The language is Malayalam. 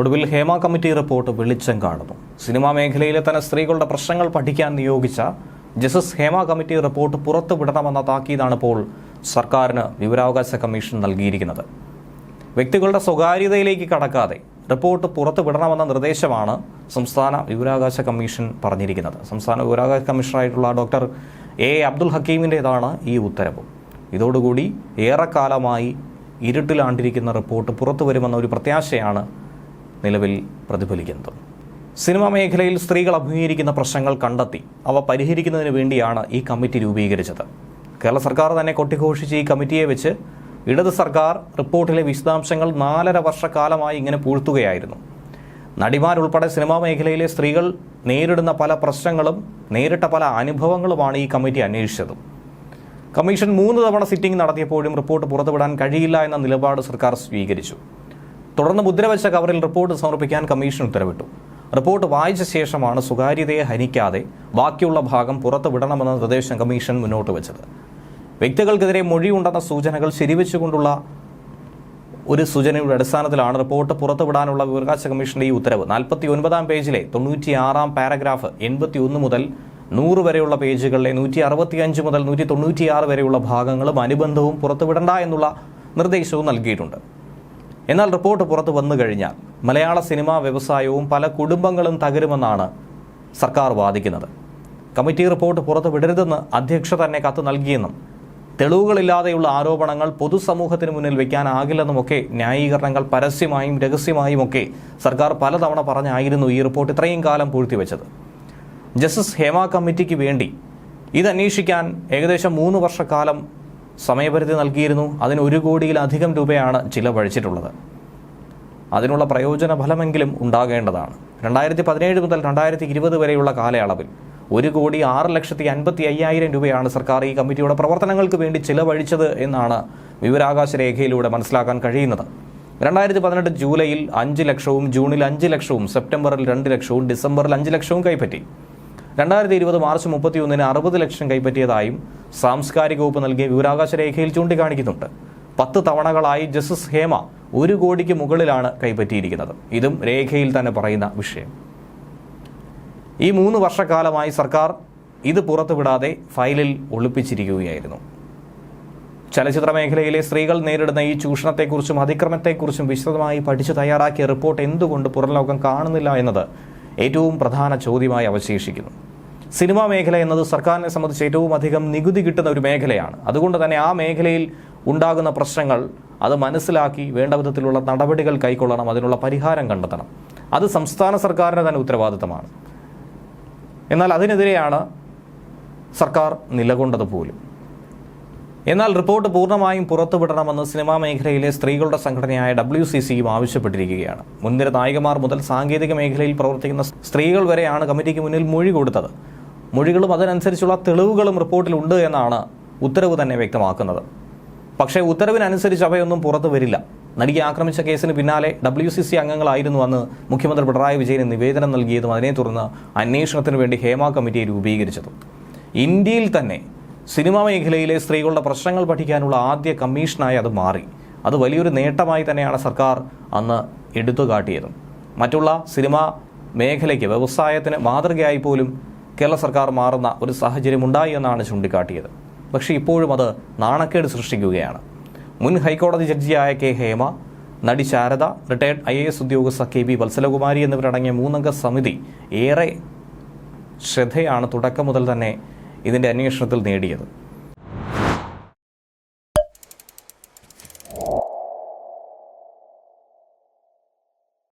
ഒടുവിൽ ഹേമ കമ്മിറ്റി റിപ്പോർട്ട് വെളിച്ചം കാണുന്നു. സിനിമാ മേഖലയിലെ തന്നെ സ്ത്രീകളുടെ പ്രശ്നങ്ങൾ പഠിക്കാൻ നിയോഗിച്ച ജസ്റ്റിസ് ഹേമ കമ്മിറ്റി റിപ്പോർട്ട് പുറത്തുവിടണമെന്ന താക്കീതാണ് ഇപ്പോൾ സർക്കാരിന് വിവരാവകാശ കമ്മീഷൻ നൽകിയിരിക്കുന്നത്. വ്യക്തികളുടെ സ്വകാര്യതയിലേക്ക് കടക്കാതെ റിപ്പോർട്ട് പുറത്തുവിടണമെന്ന നിർദ്ദേശമാണ് സംസ്ഥാന വിവരാവകാശ കമ്മീഷൻ പറഞ്ഞിരിക്കുന്നത്. സംസ്ഥാന വിവരാവകാശ കമ്മീഷണറായിട്ടുള്ള ഡോക്ടർ എ അബ്ദുൽ ഹക്കീമിന്റേതാണ് ഈ ഉത്തരവ്. ഇതോടുകൂടി ഏറെക്കാലമായി ഇരുട്ടിലാണ്ടിരിക്കുന്ന റിപ്പോർട്ട് പുറത്തു വരുമെന്ന ഒരു പ്രത്യാശയാണ് നിലവിൽ പ്രതിഫലിക്കുന്നത്. സിനിമാ മേഖലയിൽ സ്ത്രീകൾ അഭിമുഖീകരിക്കുന്ന പ്രശ്നങ്ങൾ കണ്ടെത്തി. അവ പരിഹരിക്കുന്നതിന് വേണ്ടിയാണ് ഈ കമ്മിറ്റി രൂപീകരിച്ചത്. കേരള സർക്കാർ തന്നെ കൊട്ടിഘോഷിച്ച് ഈ കമ്മിറ്റിയെ വെച്ച് ഇടത് സർക്കാർ റിപ്പോർട്ടിലെ വിശദാംശങ്ങൾ നാലര വർഷക്കാലമായി ഇങ്ങനെ പൂഴ്ത്തുകയായിരുന്നു. നടിമാരുൾപ്പെടെ സിനിമാ മേഖലയിലെ സ്ത്രീകൾ നേരിടുന്ന പല പ്രശ്നങ്ങളും നേരിട്ട പല അനുഭവങ്ങളുമാണ് ഈ കമ്മിറ്റി അന്വേഷിച്ചത്. കമ്മീഷൻ മൂന്ന് തവണ സിറ്റിംഗ് നടത്തിയപ്പോഴും റിപ്പോർട്ട് പുറത്തുവിടാൻ കഴിയില്ല എന്ന നിലപാട് സർക്കാർ സ്വീകരിച്ചു. തുടർന്ന് മുദ്രവച്ച കവറിൽ റിപ്പോർട്ട് സമർപ്പിക്കാൻ കമ്മീഷൻ ഉത്തരവിട്ടു. റിപ്പോർട്ട് വായിച്ച ശേഷമാണ് സ്വകാര്യതയെ ഹനിക്കാതെ ബാക്കിയുള്ള ഭാഗം പുറത്തുവിടണമെന്ന നിർദ്ദേശം കമ്മീഷൻ മുന്നോട്ട് വെച്ചത്. വ്യക്തികൾക്കെതിരെ മൊഴിയുണ്ടെന്ന സൂചനകൾ ശരിവെച്ചുകൊണ്ടുള്ള ഒരു സൂചനയുടെ അടിസ്ഥാനത്തിലാണ് റിപ്പോർട്ട് പുറത്തുവിടാനുള്ള വിവരാവകാശ കമ്മീഷന്റെ ഈ ഉത്തരവ്. നാൽപ്പത്തി ഒൻപതാം പേജിലെ തൊണ്ണൂറ്റിയാറാം പാരഗ്രാഫ് എൺപത്തി ഒന്ന് മുതൽ നൂറ് വരെയുള്ള പേജുകളിലെ നൂറ്റി അറുപത്തിയഞ്ച് മുതൽ നൂറ്റി തൊണ്ണൂറ്റിയാറ് വരെയുള്ള ഭാഗങ്ങളും അനുബന്ധവും പുറത്തുവിടണ്ട എന്നുള്ള നിർദ്ദേശവും നൽകിയിട്ടുണ്ട്. എന്നാൽ റിപ്പോർട്ട് പുറത്തു വന്നു കഴിഞ്ഞാൽ മലയാള സിനിമാ വ്യവസായവും പല കുടുംബങ്ങളും തകരുമെന്നാണ് സർക്കാർ വാദിക്കുന്നത്. കമ്മിറ്റി റിപ്പോർട്ട് പുറത്തു വിടരുതെന്ന് അധ്യക്ഷ തന്നെ കത്ത് നൽകിയെന്നും തെളിവുകളില്ലാതെയുള്ള ആരോപണങ്ങൾ പൊതുസമൂഹത്തിന് മുന്നിൽ വയ്ക്കാനാകില്ലെന്നുമൊക്കെ ന്യായീകരണങ്ങൾ പരസ്യമായും രഹസ്യമായും ഒക്കെ സർക്കാർ പലതവണ പറഞ്ഞായിരുന്നു ഈ റിപ്പോർട്ട് ഇത്രയും കാലം പൂഴ്ത്തിവെച്ചത്. ജസ്റ്റിസ് ഹേമ കമ്മിറ്റിക്ക് വേണ്ടി ഇത് അന്വേഷിക്കാൻ ഏകദേശം മൂന്ന് വർഷക്കാലം സമയപരിധി നൽകിയിരുന്നു. അതിന് ഒരു കോടിയിലധികം രൂപയാണ് ചിലവഴിച്ചിട്ടുള്ളത്. അതിനുള്ള പ്രയോജന ഫലമെങ്കിലും ഉണ്ടാകേണ്ടതാണ്. രണ്ടായിരത്തി പതിനേഴ് മുതൽ രണ്ടായിരത്തി ഇരുപത് വരെയുള്ള കാലയളവിൽ ഒരു കോടി ആറ് ലക്ഷത്തി അൻപത്തി അയ്യായിരം രൂപയാണ് സർക്കാർ ഈ കമ്മിറ്റിയുടെ പ്രവർത്തനങ്ങൾക്ക് വേണ്ടി ചിലവഴിച്ചത് എന്നാണ് വിവരാകാശ രേഖയിലൂടെ മനസ്സിലാക്കാൻ കഴിയുന്നത്. രണ്ടായിരത്തി പതിനെട്ട് ജൂലൈയിൽ അഞ്ച് ലക്ഷവും ജൂണിൽ അഞ്ച് ലക്ഷവും സെപ്റ്റംബറിൽ രണ്ട് ലക്ഷവും ഡിസംബറിൽ അഞ്ച് ലക്ഷവും കൈപ്പറ്റി. രണ്ടായിരത്തി ഇരുപത് മാർച്ച് മുപ്പത്തിയൊന്നിന് അറുപത് ലക്ഷം കൈപ്പറ്റിയതായും സാംസ്കാരിക വകുപ്പ് നൽകിയ വിവരാകാശ രേഖയിൽ ചൂണ്ടിക്കാണിക്കുന്നുണ്ട്. പത്ത് തവണകളായി ജസ്റ്റിസ് ഹേമ ഒരു കോടിക്ക് മുകളിലാണ് കൈപ്പറ്റിയിരിക്കുന്നത്. ഇതും രേഖയിൽ തന്നെ പറയുന്ന വിഷയം. ഈ മൂന്ന് വർഷക്കാലമായി സർക്കാർ ഇത് പുറത്തുവിടാതെ ഫയലിൽ ഒളിപ്പിച്ചിരിക്കുകയായിരുന്നു. ചലച്ചിത്ര മേഖലയിലെ സ്ത്രീകൾ നേരിടുന്ന ഈ ചൂഷണത്തെക്കുറിച്ചും അതിക്രമത്തെക്കുറിച്ചും വിശദമായി പഠിച്ചു തയ്യാറാക്കിയ റിപ്പോർട്ട് എന്തുകൊണ്ട് പുറംലോകം കാണുന്നില്ല എന്നത് ഏറ്റവും പ്രധാന ചോദ്യമായി അവശേഷിക്കുന്നു. സിനിമാ മേഖല എന്നത് സർക്കാരിനെ സംബന്ധിച്ച് ഏറ്റവും അധികം നികുതി കിട്ടുന്ന ഒരു മേഖലയാണ്. അതുകൊണ്ട് തന്നെ ആ മേഖലയിൽ ഉണ്ടാകുന്ന പ്രശ്നങ്ങൾ അത് മനസ്സിലാക്കി വേണ്ട വിധത്തിലുള്ള നടപടികൾ കൈക്കൊള്ളണം അതിനുള്ള പരിഹാരം കണ്ടെത്തണം. അത് സംസ്ഥാന സർക്കാരിന്റെ തന്നെ ഉത്തരവാദിത്തമാണ്. എന്നാൽ അതിനെതിരെയാണ് സർക്കാർ നിലകൊണ്ടത് പോലും. എന്നാൽ റിപ്പോർട്ട് പൂർണമായും പുറത്തുവിടണമെന്ന് സിനിമാ മേഖലയിലെ സ്ത്രീകളുടെ സംഘടനയായ ഡബ്ല്യു സി സിയും ആവശ്യപ്പെട്ടിരിക്കുകയാണ്. മുൻനിര നായികമാർ മുതൽ സാങ്കേതിക മേഖലയിൽ പ്രവർത്തിക്കുന്ന സ്ത്രീകൾ വരെയാണ് കമ്മിറ്റിക്ക് മുന്നിൽ മൊഴി കൊടുത്തത്. മൊഴികളും അതിനനുസരിച്ചുള്ള തെളിവുകളും റിപ്പോർട്ടിലുണ്ട് എന്നാണ് ഉത്തരവ് തന്നെ വ്യക്തമാക്കുന്നത്. പക്ഷേ ഉത്തരവിനനുസരിച്ച് അവയൊന്നും പുറത്തു വരില്ല. നടിയെ ആക്രമിച്ച കേസിന് പിന്നാലെ ഡബ്ല്യു സി സി അംഗങ്ങളായിരുന്നു അന്ന് മുഖ്യമന്ത്രി പിണറായി വിജയന് നിവേദനം നൽകിയതും അതിനെ തുടർന്ന് അന്വേഷണത്തിന് വേണ്ടി ഹേമ കമ്മിറ്റിയെ രൂപീകരിച്ചതും. ഇന്ത്യയിൽ തന്നെ സിനിമാ മേഖലയിലെ സ്ത്രീകളുടെ പ്രശ്നങ്ങൾ പഠിക്കാനുള്ള ആദ്യ കമ്മീഷനായി അത് മാറി. അത് വലിയൊരു നേട്ടമായി തന്നെയാണ് സർക്കാർ അന്ന് എടുത്തു കാട്ടിയതും മറ്റുള്ള സിനിമാ മേഖലയ്ക്ക് വ്യവസായത്തിന് മാതൃകയായി പോലും കേരള സർക്കാർ മാറുന്ന ഒരു സാഹചര്യം ഉണ്ടായി എന്നാണ് ചൂണ്ടിക്കാട്ടിയത്. പക്ഷേ ഇപ്പോഴും അത് നാണക്കേട് സൃഷ്ടിക്കുകയാണ്. മുൻ ഹൈക്കോടതി ജഡ്ജിയായ കെ ഹേമ നടി Sharada retired I A S ഉദ്യോഗസ്ഥ കെ ബി വത്സലകുമാരി എന്നിവരടങ്ങിയ മൂന്നംഗ സമിതി ഏറെ ശ്രദ്ധയാണ് തുടക്കം മുതൽ തന്നെ ഇതിന്റെ അന്വേഷണത്തിൽ നേടിയത്.